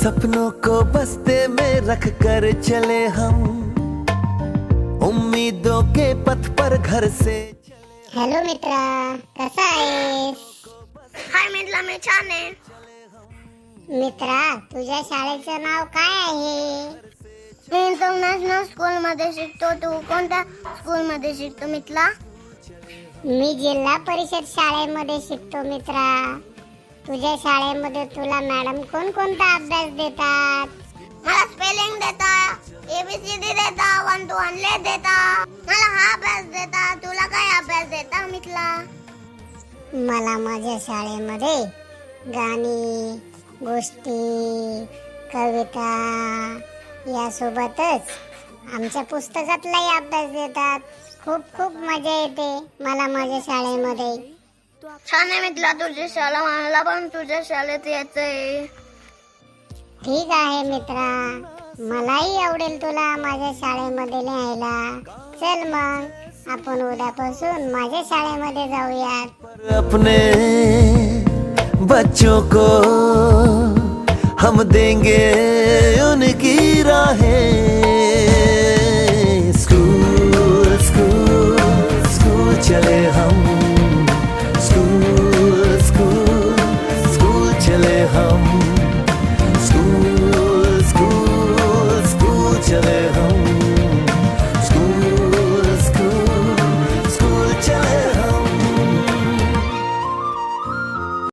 सपनों को बस्ते में रख कर चले हम। उम्मीदों के पथ पर घर से हॅलो मित्रा कसा आहेस? हाय मितला मी छान आहे मित्रा तुझ्या शाळेचं नाव काय आहे? मी इंटरनॅशनल स्कूल मध्ये शिकतो. तू कोणत्या स्कूल मध्ये शिकतो मितला मी जिल्हा परिषद शाळेमध्ये शिकतो मित्रा. तुझ्या शाळेमध्ये तुला मॅडम कोणकोणता अभ्यास देतात? मला स्पेलिंग देता एबीसीडी देता वन टू वन ले देता. मला हा अभ्यास देता तुला काय अभ्यास देता मितला मला माझ्या शाळेमध्ये गाणी गोष्टी कविता यासोबतच आमच्या पुस्तकातलाही अभ्यास देतात. खूप खूप मजा येते मला माझ्या शाळेमध्ये. छान आहे मितला तुझी शाळा मला पण तुझ्या शाळेत यायचंय. ठीक आहे मित्रा. मलाही आवडेल तुला माझ्या शाळेमध्ये न्यायला. चल मग आपण उद्यापासून माझ्या शाळेमध्ये जाऊयात. अपने बच्चों को हम देंगे उनकी राहें. हम